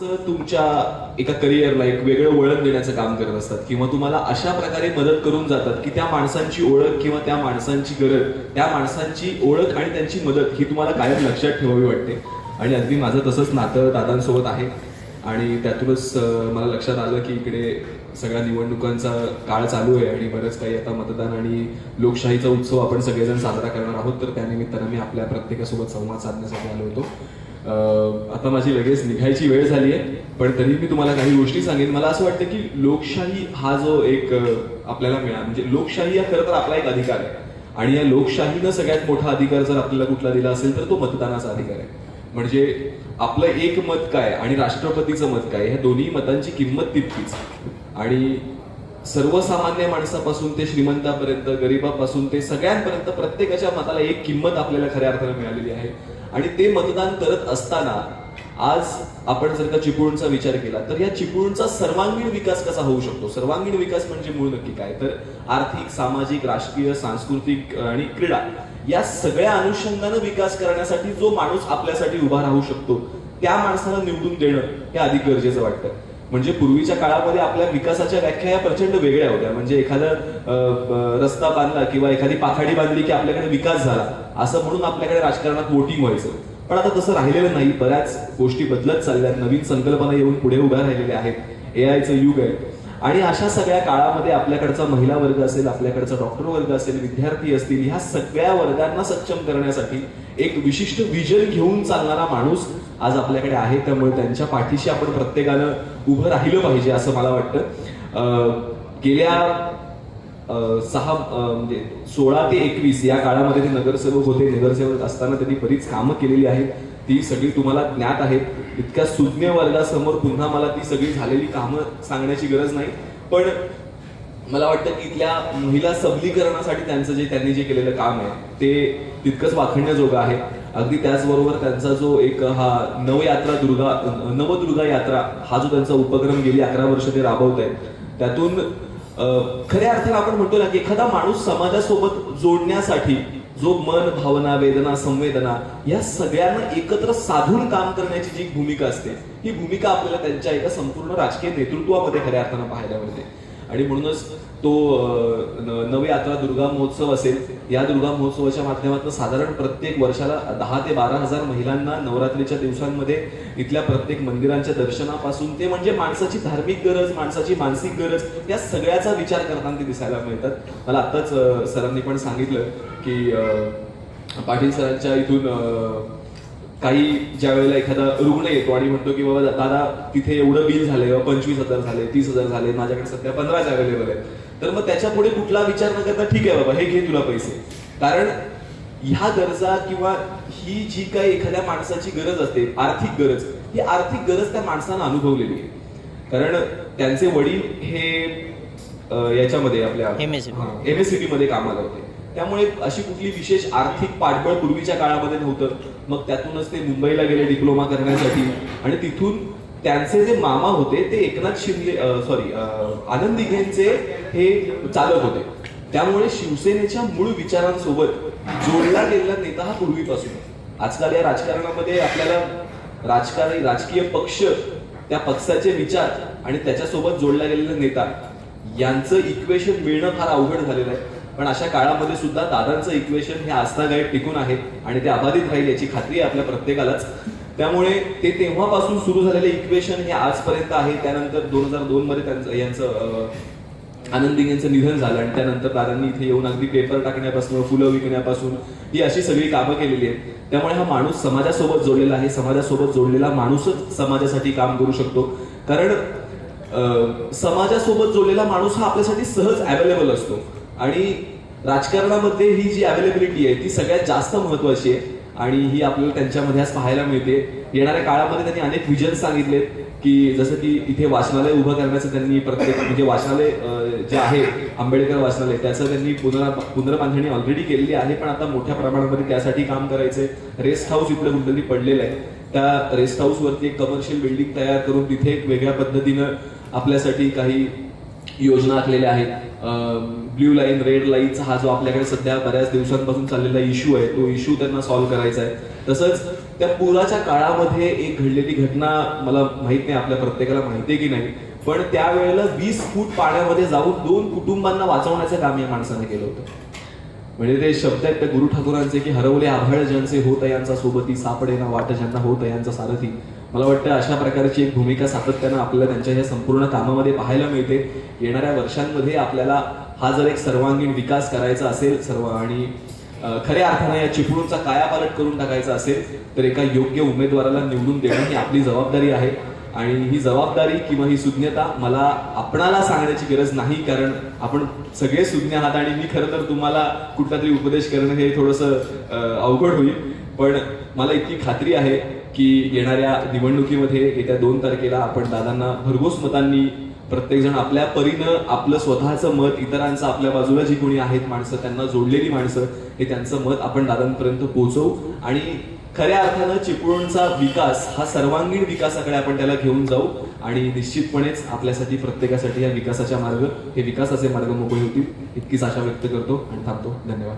तुमच्या एका करिअरला एक वेगळं वळण देण्याचं काम करत असतात किंवा तुम्हाला अशा प्रकारे मदत करून जातात की त्या माणसांची ओळख किंवा त्या माणसांची गरज त्या माणसांची ओळख आणि त्यांची मदत ही तुम्हाला कायम लक्षात ठेवावी वाटते. आणि अगदी माझं तसंच नातं दादांसोबत आहे. आणि त्यातूनच मला लक्षात आलं की इकडे सगळ्या निवडणुकांचा काळ चालू आहे आणि बरंच काही आता मतदान आणि लोकशाहीचा उत्सव आपण सगळेजण साजरा करणार आहोत. तर त्यानिमित्तानं मी आपल्या प्रत्येकासोबत संवाद साधण्यासाठी आलो होतो. आता माझी लगेच निघायची वेळ झाली आहे पण तरी मी तुम्हाला काही गोष्टी सांगेन. मला असं वाटतं की लोकशाही हा जो एक आपल्याला मिळा म्हणजे लोकशाही हा खरं तर आपला एक अधिकार आहे. आणि या लोकशाहीनं सगळ्यात मोठा अधिकार जर आपल्याला कुठला दिला असेल तर तो मतदानाचा अधिकार आहे. म्हणजे आपलं एक मत काय आणि राष्ट्रपतीचं मत काय ह्या दोन्ही मतांची किंमत तितकीच. आणि सर्वसामान्य माणसापासून ते श्रीमंतापर्यंत गरिबापासून ते सगळ्यांपर्यंत प्रत्येकाच्या मताला एक किंमत आपल्याला खऱ्या अर्थानं मिळालेली आहे. आणि ते मतदान करत असताना आज आपण जर का चिपळूणचा विचार केला तर या चिपळूणचा सर्वांगीण विकास कसा होऊ शकतो? सर्वांगीण विकास म्हणजे मूळ नक्की काय? तर आर्थिक सामाजिक राजकीय सांस्कृतिक आणि क्रीडा या सगळ्या अनुषंगानं विकास करण्यासाठी जो माणूस आपल्यासाठी उभा राहू शकतो त्या माणसाला निवडून देणं हे अधिक गरजेचं वाटतं. म्हणजे पूर्वीच्या काळामध्ये आपल्या विकासाच्या व्याख्या या प्रचंड वेगळ्या होत्या. म्हणजे एखादा रस्ता बांधला किंवा एखादी पाखाडी बांधली की आपल्याकडे विकास झाला असं म्हणून आपल्याकडे राजकारणात वोटिंग व्हायचं. पण आता तसं राहिलेलं नाही. बऱ्याच गोष्टी बदलत चालल्यात. नवीन संकल्पना येऊन पुढे उभ्या राहिलेल्या आहेत. ए आयचं युग आहे. आणि अशा सगळ्या काळामध्ये आपल्याकडचा महिला वर्ग असेल आपल्याकडचा डॉक्टर वर्ग असेल विद्यार्थी असतील ह्या सगळ्या वर्गांना सक्षम करण्यासाठी एक विशिष्ट विजन घेऊन चालणारा माणूस आज आपल्याकडे आहे. त्यामुळे त्यांच्या पाठीशी आपण प्रत्येकानं उभं राहिलं पाहिजे असं मला वाटतं. गेल्या सहा म्हणजे सोळा ते एकवीस या काळामध्ये ते नगरसेवक होते. नगरसेवक असताना त्यांनी बरीच कामं केलेली आहेत. ती सगळी तुम्हाला ज्ञात आहेत. इतक्या सुज्ञ वर्गासमोर पुन्हा मला ती सगळी झालेली कामं सांगण्याची गरज नाही. पण मला वाटतं की इथल्या महिला सबलीकरणासाठी त्यांचं जे त्यांनी जे केलेलं काम आहे ते तितकंच वाखण्याजोगं आहे. अगदी त्याचबरोबर त्यांचा जो एक हा नवयात्रा दुर्गा नवदुर्गा यात्रा हा जो त्यांचा उपक्रम गेली अकरा वर्ष ते राबवत आहेत त्यातून खऱ्या अर्थानं आपण म्हणतो ना की एखादा माणूस समाजासोबत जोडण्यासाठी जो मन भावना वेदना संवेदना या सगळ्यांना एकत्र साधून काम करण्याची जी भूमिका असते ही भूमिका आपल्याला त्यांच्या एका संपूर्ण राजकीय नेतृत्वामध्ये खऱ्या अर्थानं पाहायला मिळते. आणि म्हणूनच तो नवे आता दुर्गा महोत्सव असेल या दुर्गा महोत्सवाच्या माध्यमातून साधारण प्रत्येक वर्षाला दहा ते बारा हजार महिलांना नवरात्रीच्या दिवसांमध्ये इथल्या प्रत्येक मंदिरांच्या दर्शनापासून ते म्हणजे माणसाची धार्मिक गरज माणसाची मानसिक गरज या सगळ्याचा विचार करताना ते दिसायला मिळतात. मला आत्ताच सरांनी पण सांगितलं की पाटील सरांच्या इथून काही ज्या वेळेला एखादा रुग्ण येतो आणि म्हणतो की बाबा दादा तिथे एवढं बिल झालंय किंवा पंचवीस हजार झाले तीस हजार झाले माझ्याकडे सध्या पंधराच अवेलेबल आहे तर मग त्याच्या पुढे कुठला विचार न करता ठीक आहे बाबा हे घे तुला पैसे. कारण ह्या गरजा किंवा ही जी काही एखाद्या माणसाची गरज असते आर्थिक गरज ही आर्थिक गरज त्या माणसानं अनुभवलेली आहे. कारण त्यांचे वडील हे याच्यामध्ये आपल्या. एमएससीबी मध्ये कामाला होते. त्यामुळे अशी कुठली विशेष आर्थिक पाठबळ पूर्वीच्या काळामध्ये नव्हतं. मग त्यातूनच ते मुंबईला गेले डिप्लोमा करण्यासाठी. आणि तिथून त्यांचे जे मामा होते ते एकनाथ शिंदे सॉरी आनंद दिघेंचे हे चालक होते. त्यामुळे शिवसेनेच्या मूळ विचारांसोबत जोडला गेलेला नेता हा पूर्वीपासून. आजकाल या राजकारणामध्ये आपल्याला राजकारणी राजकीय पक्ष त्या पक्षाचे विचार आणि त्याच्यासोबत जोडला गेलेला नेता यांचं इक्वेशन मिळणं फार अवघड झालेलं आहे. पण अशा काळामध्ये सुद्धा दादांचं इक्वेशन हे आस्थागायब टिकून आहे आणि ते अबाधित राहील याची खात्री आहे आपल्या प्रत्येकालाच. त्यामुळे ते तेव्हापासून सुरू झालेलं इक्वेशन हे आजपर्यंत आहे. त्यानंतर दोन हजार दोन मध्ये त्यांचं यांचं आनंदी यांचं निधन झालं आणि त्यानंतर दादांनी इथे येऊन अगदी पेपर टाकण्यापासून फुलं विकण्यापासून ही अशी सगळी कामं केलेली आहेत. त्यामुळे हा माणूस समाजासोबत जोडलेला आहे. समाजासोबत जोडलेला माणूसच समाजासाठी काम करू शकतो. कारण समाजासोबत जोडलेला माणूस हा आपल्यासाठी सहज अवेलेबल असतो. आणि राजकारणामध्ये ही जी अवेलेबिलिटी आहे ती सगळ्यात जास्त महत्वाची आहे. आणि ही आपल्याला त्यांच्यामध्ये आज पाहायला मिळते. येणाऱ्या काळामध्ये त्यांनी अनेक विजन सांगितलेत की जसं की इथे वाचनालय उभं करण्याचं त्यांनी प्रत्येक म्हणजे वाचनालय जे आहे आंबेडकर वाचनालय त्याचं त्यांनी पुनरा पुनर्बांधणी ऑलरेडी केलेली आहे पण आता मोठ्या प्रमाणामध्ये त्यासाठी काम करायचंय. रेस्ट हाऊस इकडे कुठेतरी पडलेलं आहे. त्या रेस्ट हाऊस वरती एक कमर्शियल बिल्डिंग तयार करून तिथे एक वेगळ्या पद्धतीनं आपल्यासाठी काही योजना आखलेल्या आहेत. ब्ल्यू लाईन रेड लाईनचा हा जो आपल्याकडे सध्या बऱ्याच दिवसांपासून चाललेला इश्यू आहे तो इश्यू त्यांना सॉल्व्ह करायचा आहे. तसंच त्या पुराच्या काळामध्ये एक घडलेली घटना मला माहीत नाही आपल्या प्रत्येकाला माहिती आहे की नाही पण त्यावेळेला वीस फूट पाण्यामध्ये जाऊन दोन कुटुंबांना वाचवण्याचं काम या माणसाने केलं होतं. म्हणजे ते शब्द आहेत त्या गुरु ठाकूरांचे की हरवले आभाळ ज्यांचे होत यांचा सोबती सापडे ना वाट ज्यांना होत यांचा सारथी. मला वाटतं अशा प्रकारची एक भूमिका सातत्यानं आपल्याला त्यांच्या ह्या संपूर्ण कामामध्ये पाहायला मिळते. येणाऱ्या वर्षांमध्ये आपल्याला हा जर एक सर्वांगीण विकास करायचा असेल सर्व आणि खऱ्या अर्थानं या चिपळूणचा कायापालट करून टाकायचा असेल तर एका योग्य उमेदवाराला निवडून देणं ही आपली जबाबदारी आहे. आणि ही जबाबदारी किंवा ही सुज्ञता मला आपणाला सांगण्याची गरज नाही कारण आपण सगळे सुज्ञ आहात आणि मी खरं तर तुम्हाला कुठला तरी उपदेश करणं हे थोडंसं अवघड होईल. पण मला इतकी खात्री आहे की येणाऱ्या निवडणुकीमध्ये येत्या दोन तारखेला आपण दादांना भरघोस मतांनी प्रत्येकजण आपल्या परीनं आपलं स्वतःचं मत इतरांचं आपल्या बाजूला जी कोणी आहेत माणसं त्यांना जोडलेली माणसं हे त्यांचं मत आपण दादांपर्यंत पोहोचवू आणि खऱ्या अर्थानं चिपळूणचा विकास हा सर्वांगीण विकासाकडे आपण त्याला घेऊन जाऊ. आणि निश्चितपणेच आपल्यासाठी प्रत्येकासाठी या विकासाच्या मार्ग हे विकासाचे मार्ग मोकळे होतील. इतकीच आशा व्यक्त करतो आणि थांबतो. धन्यवाद.